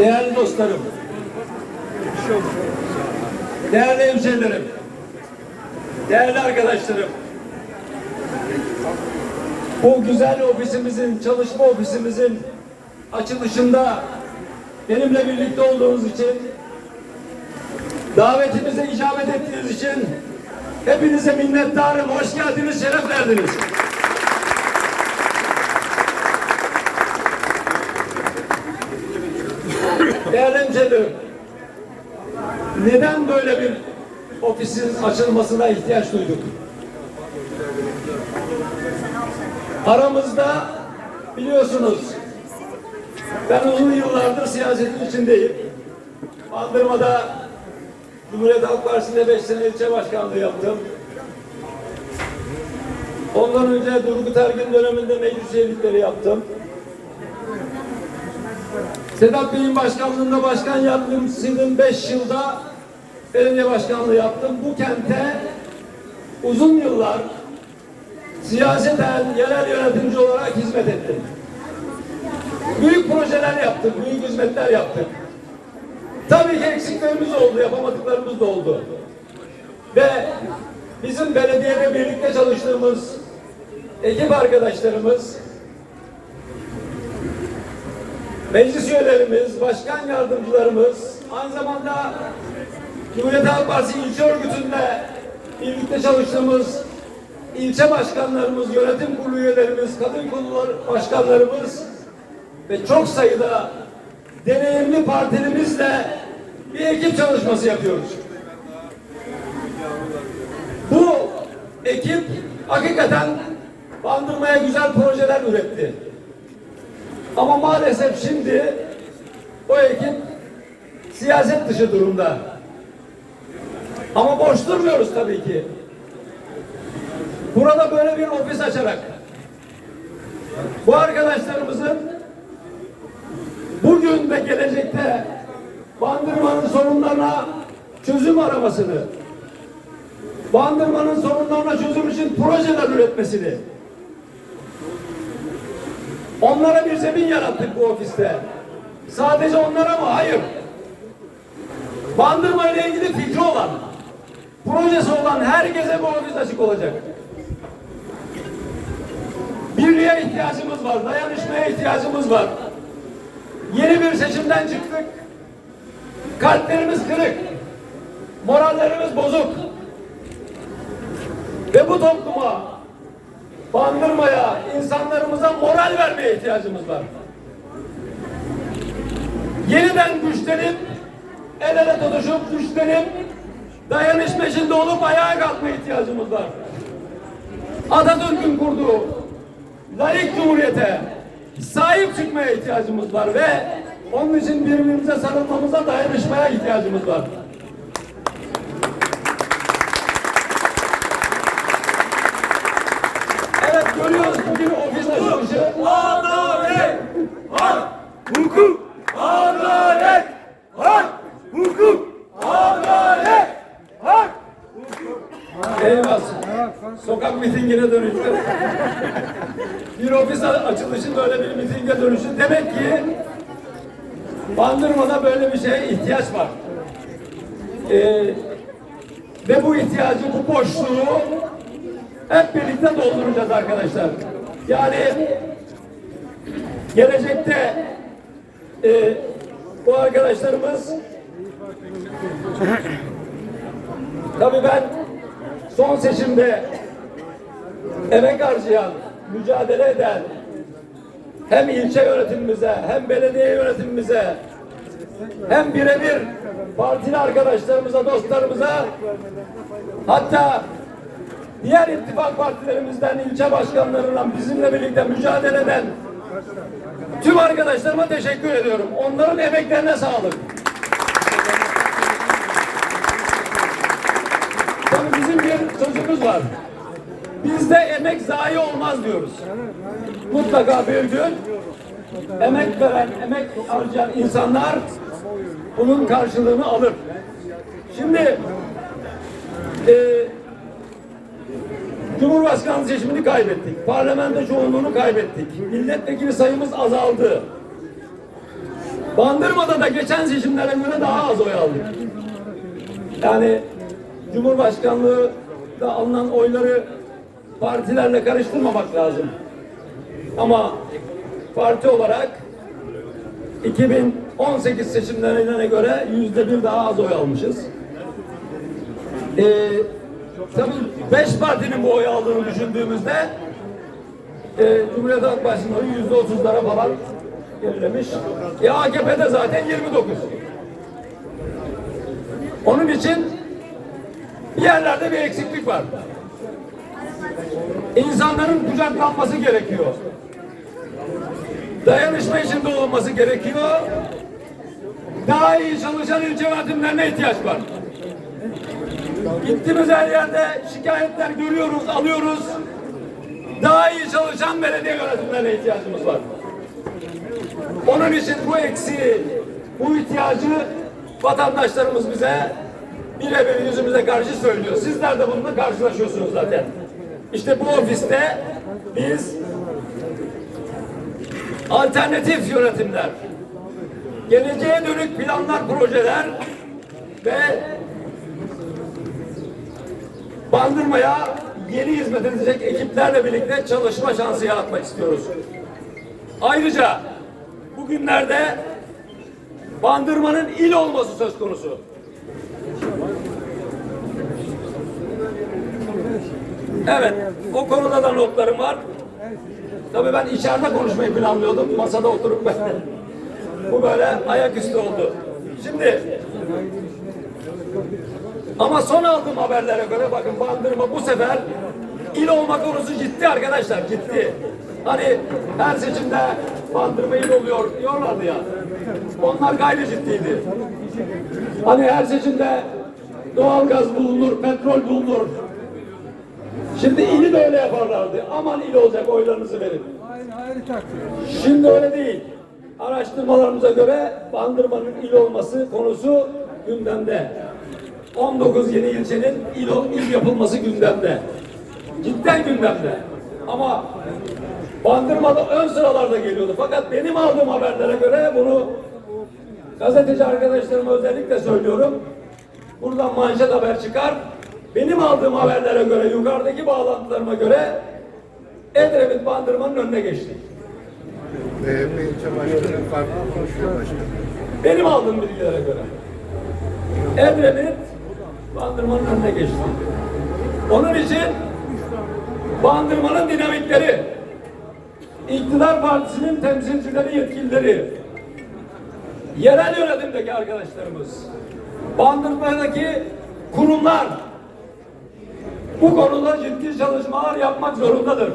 Değerli dostlarım, değerli hemşehrilerim, değerli arkadaşlarım, bu güzel ofisimizin, çalışma ofisimizin açılışında benimle birlikte olduğunuz için, davetimize icabet ettiğiniz için hepinize minnettarım. Hoş geldiniz, şeref verdiniz. Hemşehrilerim, neden böyle bir ofisin açılmasına ihtiyaç duyduk? Aramızda biliyorsunuz ben uzun yıllardır siyasetin içindeyim. Bandırma'da Cumhuriyet Halk Partisi'nde 5 sene ilçe başkanlığı yaptım. Ondan önce Durgut Ergin döneminde meclis üyelikleri yaptım. Sedat Bey'in başkanlığında başkan yardımcısıydım. 5 yılda belediye başkanlığı yaptım. Bu kente uzun yıllar siyaseten yerel yönetimci olarak hizmet ettim. Büyük projeler yaptık, büyük hizmetler yaptık. Tabii ki eksiklerimiz oldu, yapamadıklarımız da oldu. Ve bizim belediyede birlikte çalıştığımız ekip arkadaşlarımız meclis üyelerimiz, başkan yardımcılarımız, aynı zamanda Cumhuriyet Halk Partisi ilçe örgütünde birlikte çalıştığımız ilçe başkanlarımız, yönetim kurulu üyelerimiz, kadın kurulu başkanlarımız ve çok sayıda deneyimli partilerimizle bir ekip çalışması yapıyoruz. Bu ekip hakikaten Bandırma'ya güzel projeler üretti. Ama maalesef şimdi o ekip siyaset dışı durumda. Ama boş durmuyoruz tabii ki. Burada böyle bir ofis açarak bu arkadaşlarımızın bugün ve gelecekte Bandırma'nın sorunlarına çözüm aramasını, Bandırma'nın sorunlarına çözüm için projeler üretmesini, Onlara bir zemin yarattık bu ofiste. Sadece onlara mı? Hayır. Bandırma ile ilgili fikri olan, projesi olan herkese bu ofis açık olacak. Birliğe ihtiyacımız var, dayanışmaya ihtiyacımız var. Yeni bir seçimden çıktık. Kalplerimiz kırık. Morallerimiz bozuk. Ve bu topluma bandırmaya, insanlarımıza moral vermeye ihtiyacımız var. Yeniden güçlenip, el ele tutuşup güçlenip, dayanışma içinde olup ayağa kalkmaya ihtiyacımız var. Atatürk'ün kurduğu layık cumhuriyete sahip çıkmaya ihtiyacımız var ve onun için birbirimize sarılmamıza, dayanışmaya ihtiyacımız var. Evet görüyoruz bugün ofis açılışı. Adalet var, hukuk, adalet var, hukuk, adalet var. Eyvah. Sokak mitingine dönüştü. bir ofis açılışı böyle bir mitinge dönüştü. Demek ki Bandırma'da böyle bir şeye ihtiyaç var. Ee, ve bu ihtiyacı, bu boşluğu hep birlikte dolduracağız arkadaşlar. Yani gelecekte e, bu arkadaşlarımız tabii ben son seçimde emek harcayan, mücadele eden hem ilçe yönetimimize hem belediye yönetimimize hem birebir partili arkadaşlarımıza, dostlarımıza hatta diğer ittifak partilerimizden ilçe başkanlarıyla bizimle birlikte mücadele eden tüm arkadaşlarıma teşekkür ediyorum. Onların emeklerine sağlık. Tabii bizim bir sözümüz var. Bizde emek zayi olmaz diyoruz. Mutlaka bir gün emek veren, emek harcayan insanlar bunun karşılığını alır. Şimdi e, Cumhurbaşkanlığı seçimini kaybettik. Parlamento çoğunluğunu kaybettik. Milletvekili sayımız azaldı. Bandırma'da da geçen seçimlere göre daha az oy aldık. Yani Cumhurbaşkanlığı da alınan oyları partilerle karıştırmamak lazım. Ama parti olarak 2018 seçimlerine göre yüzde bir daha az oy almışız. Ee, tabii beş partinin bu oy aldığını düşündüğümüzde e, Cumhuriyet Halk Partisi'nin oyu yüzde otuzlara falan gerilemiş. E, AKP'de zaten 29. Onun için bir yerlerde bir eksiklik var. İnsanların kucaklanması gerekiyor. Dayanışma içinde olunması gerekiyor. Daha iyi çalışan ilçe yönetimlerine ihtiyaç var. Gittiğimiz her yerde şikayetler görüyoruz, alıyoruz. Daha iyi çalışan belediye yönetimlerine ihtiyacımız var. Onun için bu eksiği, bu ihtiyacı vatandaşlarımız bize birebir yüzümüze karşı söylüyor. Sizler de bununla karşılaşıyorsunuz zaten. İşte bu ofiste biz alternatif yönetimler, geleceğe dönük planlar, projeler ve Bandırma'ya yeni hizmet edecek ekiplerle birlikte çalışma şansı yaratmak istiyoruz. Ayrıca bugünlerde Bandırma'nın il olması söz konusu. Evet, o konuda da notlarım var. Tabii ben içeride konuşmayı planlıyordum. Masada oturup ben. Bu böyle ayaküstü oldu. Şimdi ama son aldığım haberlere göre bakın Bandırma bu sefer il olma konusu ciddi arkadaşlar ciddi. Hani her seçimde Bandırma il oluyor diyorlardı ya. Onlar gayri ciddiydi. Hani her seçimde doğalgaz bulunur, petrol bulunur. Şimdi ili de öyle yaparlardı. Aman il olacak oylarınızı verin. Şimdi öyle değil. Araştırmalarımıza göre Bandırma'nın il olması konusu gündemde. 19 yeni ilçenin il, il yapılması gündemde. Cidden gündemde. Ama Bandırma'da ön sıralarda geliyordu. Fakat benim aldığım haberlere göre bunu gazeteci arkadaşlarıma özellikle söylüyorum. Buradan manşet haber çıkar. Benim aldığım haberlere göre, yukarıdaki bağlantılarıma göre Edremit Bandırma'nın önüne geçti. MHP ilçe başkanı farklı konuşuyor başkanım. Benim aldığım bilgilere göre. Edremit Bandırma'nın önüne geçti. Onun için Bandırma'nın dinamikleri, iktidar partisinin temsilcileri, yetkilileri, yerel yönetimdeki arkadaşlarımız, Bandırma'daki kurumlar bu konuda ciddi çalışmalar yapmak zorundadır.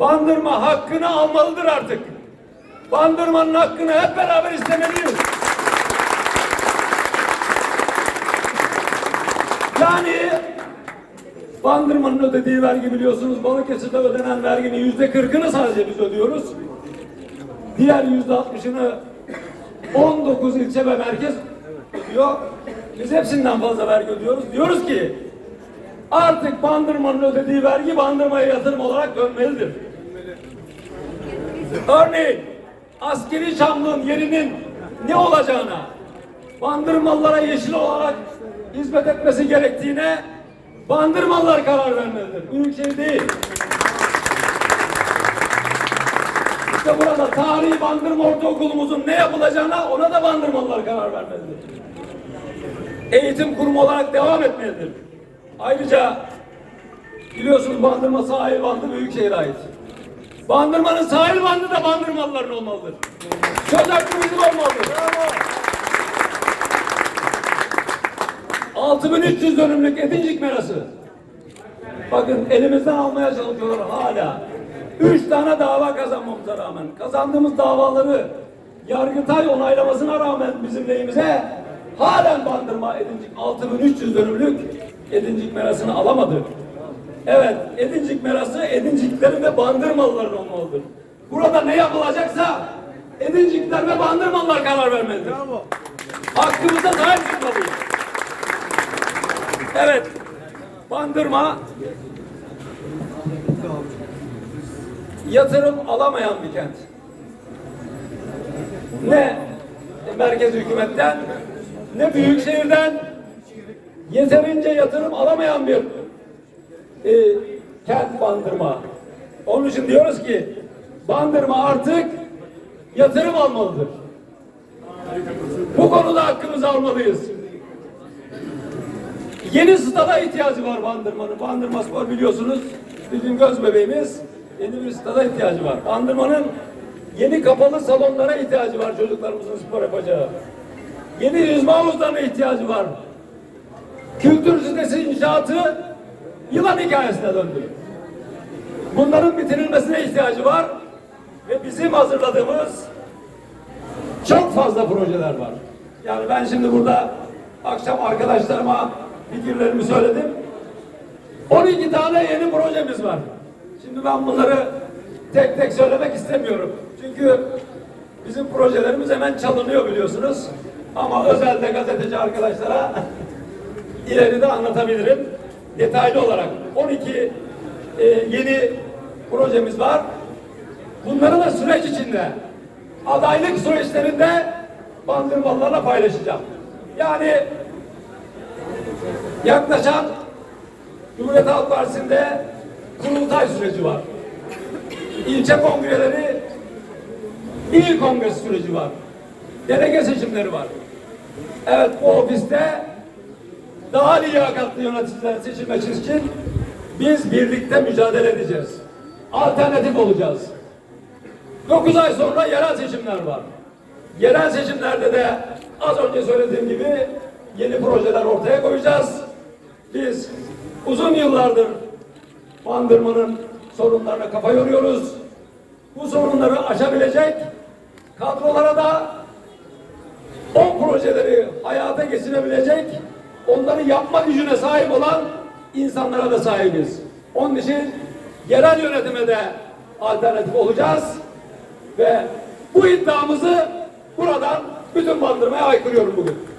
Bandırma hakkını almalıdır artık. Bandırmanın hakkını hep beraber istemeliyiz. Yani Bandırma'nın ödediği vergi biliyorsunuz Balıkesir'de ödenen verginin yüzde kırkını sadece biz ödüyoruz. Diğer yüzde altmışını 19 ilçe ve merkez ödüyor. Biz hepsinden fazla vergi ödüyoruz. Diyoruz ki artık Bandırma'nın ödediği vergi Bandırma'ya yatırım olarak dönmelidir. Örneğin askeri çamlığın yerinin ne olacağına, bandırmalılara yeşil olarak hizmet etmesi gerektiğine bandırmalılar karar vermelidir. Büyükşehir değil. İşte burada tarihi bandırma ortaokulumuzun ne yapılacağına ona da bandırmalılar karar vermelidir. Eğitim kurumu olarak devam etmelidir. Ayrıca biliyorsunuz bandırma sahil bandı Büyükşehir'e ait. Bandırmanın sahil bandı da bandırmalıların olmalıdır. Söz hakkı bizim olmalıdır. 6300 dönümlük Edincik merası. Bakın elimizden almaya çalışıyorlar hala. Üç tane dava kazanmamıza rağmen, kazandığımız davaları Yargıtay onaylamasına rağmen bizim lehimize halen bandırma Edincik 6300 dönümlük Edincik merasını alamadı. Evet, Edincik merası Edinciklerin ve Bandırmalıların olmalıdır. Burada ne yapılacaksa Edincikler ve Bandırmalılar karar vermelidir. Hakkımıza sahip çıkmalıyız. Evet, Bandırma yatırım alamayan bir kent. Ne merkez hükümetten ne büyük şehirden yeterince yatırım alamayan bir e, kent bandırma. Onun için diyoruz ki bandırma artık yatırım almalıdır. Bu konuda hakkımızı almalıyız. Yeni stada ihtiyacı var Bandırma'nın. Bandırma Spor biliyorsunuz bizim göz bebeğimiz. Yeni bir stada ihtiyacı var. Bandırma'nın yeni kapalı salonlara ihtiyacı var çocuklarımızın spor yapacağı. Yeni yüzme havuzlarına ihtiyacı var. Kültür sitesi inşaatı yılan hikayesine döndü. Bunların bitirilmesine ihtiyacı var ve bizim hazırladığımız çok fazla projeler var. Yani ben şimdi burada akşam arkadaşlarıma fikirlerimi söyledim. 12 tane yeni projemiz var. Şimdi ben bunları tek tek söylemek istemiyorum. Çünkü bizim projelerimiz hemen çalınıyor biliyorsunuz. Ama özelde gazeteci arkadaşlara ileride anlatabilirim. Detaylı olarak 12 e, yeni projemiz var. Bunları da süreç içinde adaylık süreçlerinde bandırmalarla paylaşacağım. Yani yaklaşan Cumhuriyet Halk Partisi'nde kurultay süreci var. İlçe kongreleri, il kongresi süreci var. Delege seçimleri var. Evet bu ofiste daha liyakatlı yöneticiler seçilmek için biz birlikte mücadele edeceğiz. Alternatif olacağız. 9 ay sonra yerel seçimler var. Yerel seçimlerde de az önce söylediğim gibi yeni projeler ortaya koyacağız. Biz uzun yıllardır Bandırma'nın sorunlarına kafa yoruyoruz. Bu sorunları aşabilecek kadrolara da o projeleri hayata geçirebilecek, onları yapma gücüne sahip olan insanlara da sahibiz. Onun için yerel yönetime de alternatif olacağız ve bu iddiamızı buradan bütün bandırmaya aykırıyorum bugün.